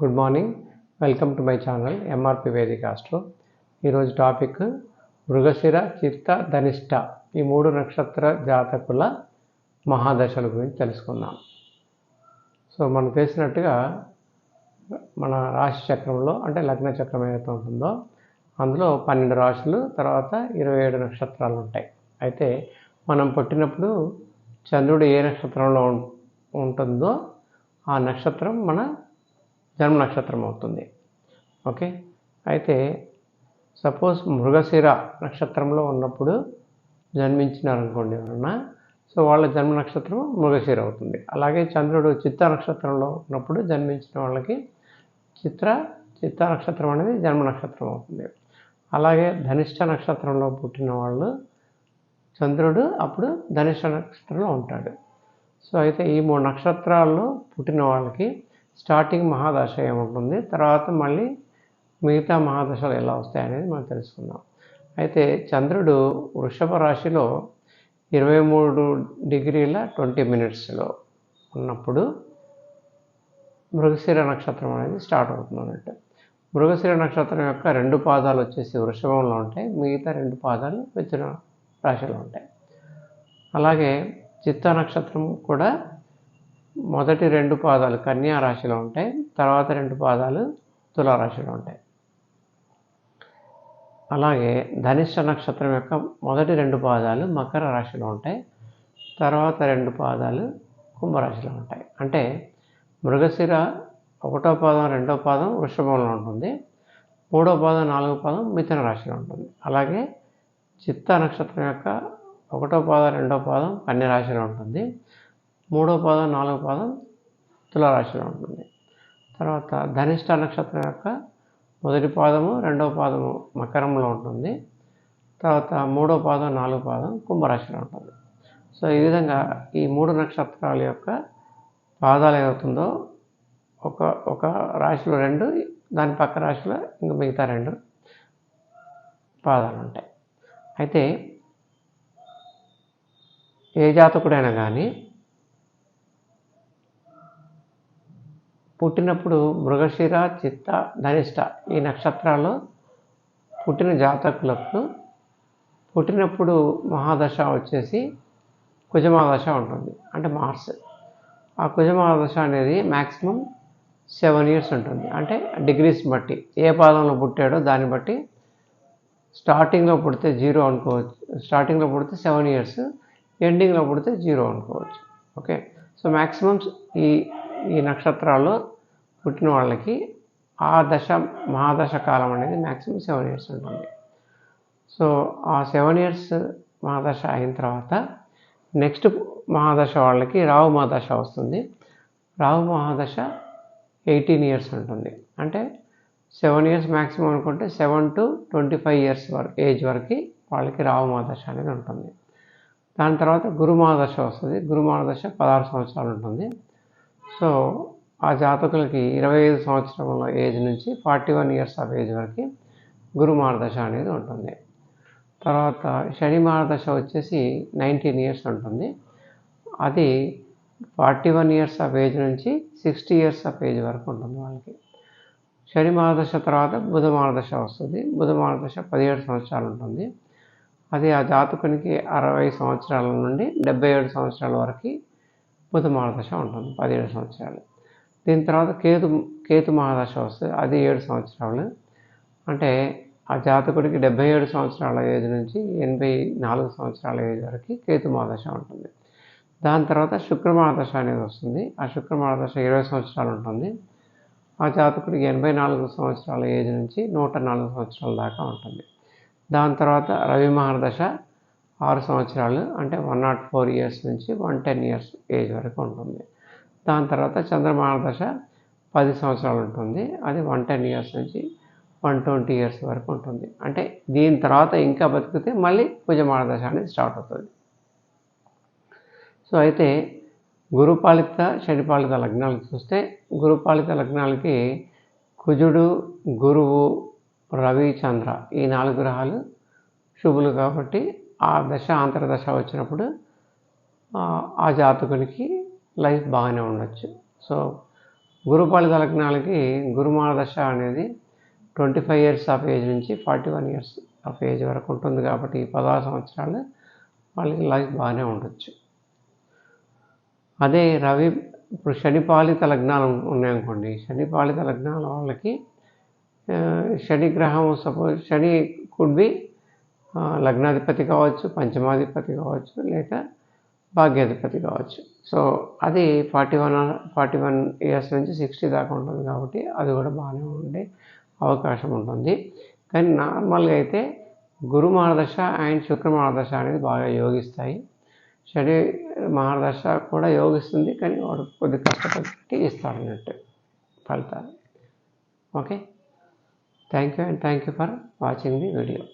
Good morning welcome to my channel MRP Vedika astro ఈరోజు topic Mrigashira Chitta Dhanishta ఈ మూడు నక్షత్ర జాతకుల మహాదశల గురించి తెలుసుకుందాం. సో మనం తెలిసినట్టుగా మన రాశి చక్రంలో అంటే లగ్న చక్రం ఏదైతే ఉంటుందో అందులో పన్నెండు రాశులు తర్వాత ఇరవై ఏడు నక్షత్రాలు ఉంటాయి. అయితే మనం పుట్టినప్పుడు చంద్రుడు ఏ నక్షత్రంలో ఉంటుందో ఆ నక్షత్రం మన జన్మ నక్షత్రం అవుతుంది. ఓకే? అయితే సపోజ్ మృగశిర నక్షత్రంలో ఉన్నప్పుడు జన్మించినారనుకోండి ఎవరన్నా సో వాళ్ళ జన్మ నక్షత్రం మృగశిర అవుతుంది. అలాగే చంద్రుడు చిత్త నక్షత్రంలో ఉన్నప్పుడు జన్మించిన వాళ్ళకి చిత్ర చిత్త నక్షత్రం అనేది జన్మ నక్షత్రం అవుతుంది. అలాగే ధనిష్ట నక్షత్రంలో పుట్టిన వాళ్ళు చంద్రుడు అప్పుడు ధనిష్ట నక్షత్రంలో ఉంటాడు. సో అయితే ఈ మూడు నక్షత్రాల్లో పుట్టిన వాళ్ళకి స్టార్టింగ్ మహాదశ ఏముంటుంది? తర్వాత మళ్ళీ మిగతా మహాదశలు ఎలా వస్తాయనేది మనం తెలుసుకుందాం. అయితే చంద్రుడు వృషభ రాశిలో ఇరవై మూడు డిగ్రీల ట్వంటీ మినిట్స్లో ఉన్నప్పుడు మృగశిర నక్షత్రం అనేది స్టార్ట్ అవుతుంది అన్నట్టు. మృగశిర నక్షత్రం యొక్క రెండు పాదాలు వచ్చేసి వృషభంలో ఉంటాయి. మిగతా రెండు పాదాలు మిథున రాశిలో ఉంటాయి. అలాగే చిత్త నక్షత్రం కూడా మొదటి రెండు పాదాలు కన్యా రాశిలో ఉంటాయి తర్వాత రెండు పాదాలు తులారాశిలో ఉంటాయి. అలాగే ధనిష్ట నక్షత్రం యొక్క మొదటి రెండు పాదాలు మకర రాశిలో ఉంటాయి తర్వాత రెండు పాదాలు కుంభరాశిలో ఉంటాయి. అంటే మృగశిర ఒకటో పాదం రెండో పాదం వృషభంలో ఉంటుంది మూడో పాదం నాలుగో పాదం మిథున రాశిలో ఉంటుంది. అలాగే చిత్త నక్షత్రం యొక్క ఒకటో పాదం రెండో పాదం కన్య రాశిలో ఉంటుంది. మూడో పాదం నాలుగో పాదం తులారాశిలో ఉంటుంది. తర్వాత ధనిష్ట నక్షత్రం యొక్క మొదటి పాదము రెండవ పాదము మకరంలో ఉంటుంది. తర్వాత మూడో పాదం నాలుగో పాదం కుంభరాశిలో ఉంటుంది. సో ఈ విధంగా ఈ మూడు నక్షత్రాల యొక్క పాదాలు ఏమవుతుందో ఒక ఒక రాశిలో రెండు దాని పక్క రాశిలో ఇంక మిగతా రెండు పాదాలు ఉంటాయి. అయితే ఏ జాతకుడైనా కానీ పుట్టినప్పుడు మృగశిర చిత్త ధనిష్ట ఈ నక్షత్రాలు పుట్టిన జాతకులకు పుట్టినప్పుడు మహాదశ వచ్చేసి కుజమాదశ ఉంటుంది అంటే మార్స్ ఆ కుజమాదశ అనేది మ్యాక్సిమం సెవెన్ ఇయర్స్ ఉంటుంది అంటే డిగ్రీస్ బట్టి. ఏ పాదంలో పుట్టాడో దాన్ని బట్టి స్టార్టింగ్లో పుడితే జీరో అనుకోవచ్చు స్టార్టింగ్లో పుడితే సెవెన్ ఇయర్స్ ఎండింగ్లో పుడితే జీరో అనుకోవచ్చు. ఓకే? సో మ్యాక్సిమం ఈ ఈ నక్షత్రాల్లో పుట్టిన వాళ్ళకి ఆ దశ మహాదశ కాలం అనేది మ్యాక్సిమం సెవెన్ ఇయర్స్ ఉంటుంది. సో ఆ సెవెన్ ఇయర్స్ మహాదశ అయిన తర్వాత నెక్స్ట్ మహాదశ వాళ్ళకి రావు మహాదశ వస్తుంది. రావు మహాదశ ఎయిటీన్ ఇయర్స్ ఉంటుంది. అంటే సెవెన్ ఇయర్స్ మ్యాక్సిమం అనుకుంటే seven to twenty five years వరకు ఏజ్ వరకు వాళ్ళకి రావు మహాదశ అనేది ఉంటుంది. దాని తర్వాత గురు మహాదశ వస్తుంది. గురు మహాదశ పదహారు సంవత్సరాలు ఉంటుంది. సో ఆ జాతకులకి ఇరవై ఐదు సంవత్సరముల ఏజ్ నుంచి forty one years of age వరకు గురు మహాదశ అనేది ఉంటుంది. తర్వాత శని మహాదశ వచ్చేసి నైన్టీన్ ఇయర్స్ ఉంటుంది. అది forty one years of age నుంచి సిక్స్టీ ఇయర్స్ ఆఫ్ ఏజ్ వరకు ఉంటుంది వాళ్ళకి. శని మహాదశ తర్వాత బుధ మహాదశ వస్తుంది. బుధ మహాదశ పదిహేడు సంవత్సరాలు ఉంటుంది. అది ఆ జాతకునికి అరవై సంవత్సరాల నుండి డెబ్బై ఏడు సంవత్సరాల వరకు బుధ మహాదశ ఉంటుంది పదిహేడు సంవత్సరాలు. దీని తర్వాత కేతు కేతు మహాదశ వస్తుంది అది ఏడు సంవత్సరాలు. అంటే ఆ జాతకుడికి డెబ్బై ఏడు సంవత్సరాల ఏజ్ నుంచి ఎనభై నాలుగు సంవత్సరాల ఏజ్ వరకు కేతు మహాదశ ఉంటుంది. దాని తర్వాత శుక్ర మహాదశ అనేది వస్తుంది. ఆ శుక్ర మహాదశ ఇరవై సంవత్సరాలు ఉంటుంది. ఆ జాతకుడికి ఎనభై నాలుగు సంవత్సరాల ఏజ్ నుంచి నూట నాలుగు సంవత్సరాల దాకా ఉంటుంది. దాని తర్వాత రవి మహాదశ ఆరు సంవత్సరాలు అంటే వన్ నాట్ ఫోర్ ఇయర్స్ నుంచి వన్ టెన్ ఇయర్స్ ఏజ్ వరకు ఉంటుంది. దాని తర్వాత చంద్రమహాదశ పది సంవత్సరాలు ఉంటుంది. అది వన్ టెన్ ఇయర్స్ నుంచి వన్ ట్వంటీ ఇయర్స్ వరకు ఉంటుంది. అంటే దీని తర్వాత ఇంకా బతికితే మళ్ళీ కుజమహాదశ అనేది స్టార్ట్ అవుతుంది. సో అయితే గురుపాలిత శనిపాలిత లగ్నాలు చూస్తే గురుపాలిత లగ్నాలకి కుజుడు గురువు రవి చంద్ర ఈ నాలుగు గ్రహాలు శుభులు కాబట్టి ఆ దశ అంతర్దశ వచ్చినప్పుడు ఆ- జాతకునికి లైఫ్ బాగానే ఉండొచ్చు. సో గురుపాలిత లగ్నాలకి గురుమాన దశ అనేది twenty five years of age నుంచి forty one years of age వరకు ఉంటుంది కాబట్టి ఈ పదహారు సంవత్సరాలు వాళ్ళకి లైఫ్ బాగానే ఉండొచ్చు. అదే రవి ఇప్పుడు శనిపాలిత లగ్నాలు ఉన్నాయనుకోండి శనిపాలిత లగ్నాల వాళ్ళకి శని గ్రహం సపోజ్ శని కుడ్ బి లగ్నాధిపతి కావచ్చు పంచమాధిపతి కావచ్చు లేక భాగ్యాధిపతి కావచ్చు. సో అది forty one forty one years నుంచి సిక్స్టీ దాకా ఉంటుంది కాబట్టి అది కూడా బాగానే ఉండే అవకాశం ఉంటుంది. కానీ నార్మల్గా అయితే గురు మహాదశ అండ్ శుక్ర మహాదశ అనేది బాగా యోగిస్తాయి. శని మహాదశ కూడా యోగిస్తుంది కానీ వాడు కొద్ది కష్టపడి ఇస్తాడు అన్నట్టు ఫలితాలు. Okay? Thank you and thank you for watching the video.